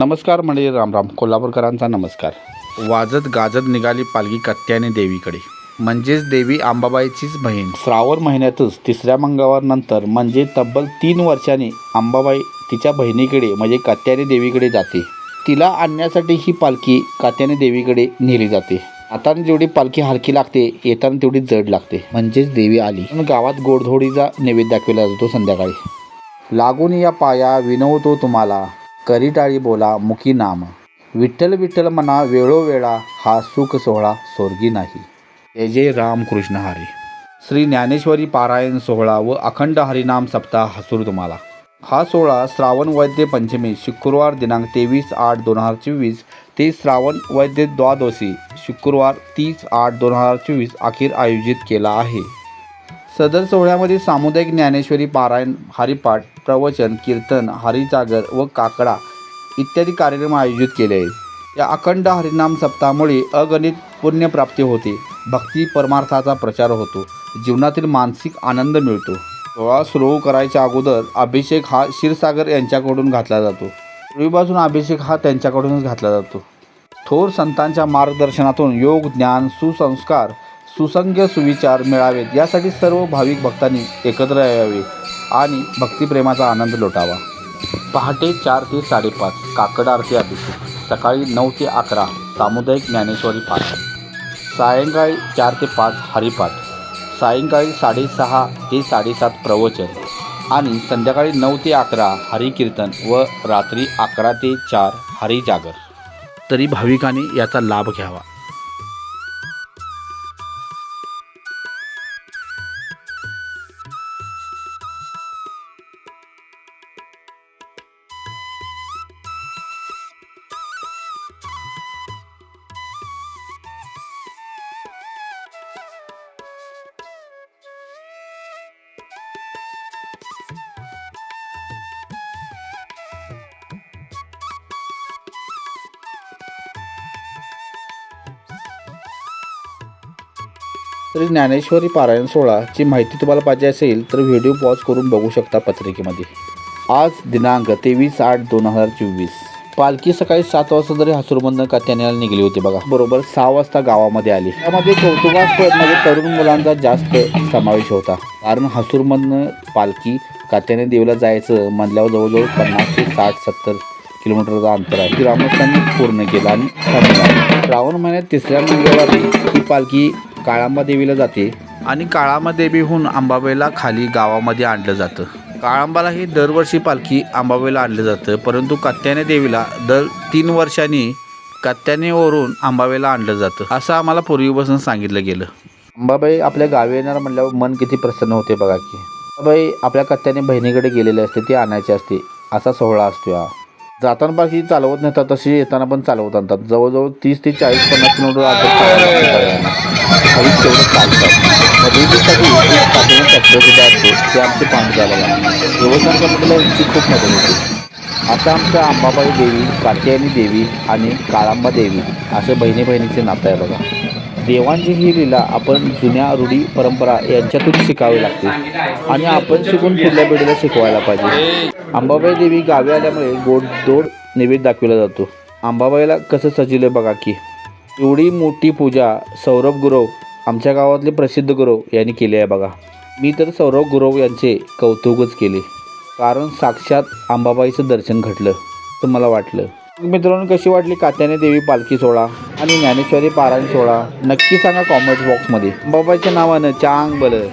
नमस्कार म्हणजे रामराम. कोल्हापूरकरांचा नमस्कार. वाजत गाजत निघाली पालखी कत्याने देवीकडे. म्हणजेच देवी अंबाबाईचीच बहीण. श्रावण महिन्यातच तिसऱ्या मंगळवारनंतर म्हणजे तब्बल तीन वर्षांनी अंबाबाई तिच्या बहिणीकडे म्हणजे कात्याने देवीकडे जाते. तिला आणण्यासाठी ही पालखी कात्याने देवीकडे नेली जाते. आता जेवढी पालखी हलकी लागते येताना तेवढी जड लागते. म्हणजेच देवी आली. गावात गोडधोडीचा नैवेद्य दाखवला जातो संध्याकाळी. लागून या पाया विनवतो तुम्हाला. करी टाळी बोला मुखी नाम. विठ्ठल विठ्ठल म्हणा वेळोवेळा हा सुख सोहळा स्वर्गी नाही. जय जय रामकृष्ण हरी. श्री ज्ञानेश्वरी पारायण सोहळा व अखंड हरिनाम सप्ताह हसूर तुम्हाला. हा सोहळा श्रावण वैद्य पंचमी शुक्रवार दिनांक तेवीस आठ दोन हजार चोवीस ते श्रावण वैद्य द्वादशी शुक्रवार तीस आठ दोन हजार चोवीस अखेर आयोजित केला आहे. सदर सोहळ्यामध्ये सामुदायिक ज्ञानेश्वरी पारायण हरिपाठ प्रवचन कीर्तन हरिजागर व काकडा इत्यादी कार्यक्रम आयोजित केले. आहेत या अखंड हरिनाम सप्ताहामुळे अगणित पुण्यप्राप्ती होते. भक्ती परमार्थाचा प्रचार होतो. जीवनातील मानसिक आनंद मिळतो. सोहळा सुरू करायच्या अगोदर अभिषेक हा क्षीरसागर यांच्याकडून घातला जातो. पूर्वीपासून अभिषेक हा त्यांच्याकडूनच घातला जातो. थोर संतांच्या मार्गदर्शनातून योग ज्ञान सुसंस्कार सुसंग सुविचार मिळावेत यासाठी सर्व भाविक भक्तांनी एकत्र यावे आणि भक्तिप्रेमाचा आनंद लुटावा. पहाटे चार ते साडेपाच काकड आरती अभिषेक सकाळी नऊ ते अकरा सामुदायिक ज्ञानेश्वरी पाठ. सायंकाळी चार ते पाच हरिपाठ. सायंकाळी साडेसहा ते साडेसात प्रवचन आणि संध्याकाळी नऊ ते अकरा हरिकीर्तन व रात्री अकरा ते चार हरिजागर. तरी भाविकांनी याचा लाभ घ्यावा. तरी ज्ञानेश्वरी पारायण सोहळाची माहिती तुम्हाला पाहिजे असेल तर व्हिडिओ पॉज करून बघू शकता पत्रिकेमध्ये. आज दिनांक तेवीस आठ दोन हजार चोवीस. पालखी सकाळी सात वाजता जरी हसूरमधनं कात्यानेला निघली होती बघा. बरोबर सहा वाजता गावामध्ये आली. त्यामध्ये कौतुकास्पद म्हणजे तरुण मुलांचा जास्त समावेश होता. कारण हसूरमधनं पालखी कात्याने देवीला जायचं म्हणल्यावर जवळजवळ पन्नास ते साठ सत्तर किलोमीटरचा अंतर आहे. ती ग्रामस्थांनी पूर्ण केलं आणि श्रावण महिन्यात तिसऱ्या मंगळवारी ही पालखी काळांबा देवीला जाते. आणि काळांबा देवीहून अंबाबाईला खाली गावामध्ये आणलं जातं. काळांबाला ही दरवर्षी पालखी अंबाबाईला आणलं जातं. परंतु कत्याने देवीला दर तीन वर्षांनी कत्यानेवरून अंबाबाईला आणलं जातं. असं आम्हाला पूर्वीपासून सांगितलं गेलं. अंबाबाई आपल्या गावी येणार म्हणल्यावर मन किती प्रसन्न होते बघा की. अंबाबाई आपल्या कत्याने बहिणीकडे गेलेली असते ती आणायची असते. असा सोहळा असतो हा. जाताना पालखी चालवत नेतात तशी येताना पण चालवत आणतात. जवळजवळ तीस ते चाळीस पन्नास किलोमीटर अंतर असते तेवढं चालतात मदतीसाठी एक पाठीवर ट्रॅक्टर असतो ते आमचे पाणी झालं व्यवस्थापन यांची खूप मदत होते. आता आमच्या अंबाबाई देवी कात्यायनी देवी आणि काळांबा देवी असं बहिणी बहिणीचे नातं आहे बघा. देवांची ही लीला आपण जुन्या रूढी परंपरा यांच्यातून शिकावी लागते आणि आपण शिकून पुढल्या पिढीला शिकवायला पाहिजे. अंबाबाई देवी गावी आल्यामुळे गोडदोड नैवेद्य दाखविला जातो. अंबाबाईला कसं सजवलं बघा की एवढी मोठी पूजा सौरभ गुरव आमच्या गावातले प्रसिद्ध गुरव यांनी केली आहे बघा. मी तर सौरभ गुरव यांचे कौतुकच केले. कारण साक्षात अंबाबाईचं दर्शन घडलं असं मला वाटलं. मित्रांनो कशी वाटली कात्याने देवी पालखी सोहळा आणि ज्ञानेश्वरी पारायण सोहळा? नक्की सांगा कॉमेंट बॉक्समध्ये आंबाबाईच्या नावानं चांग बलं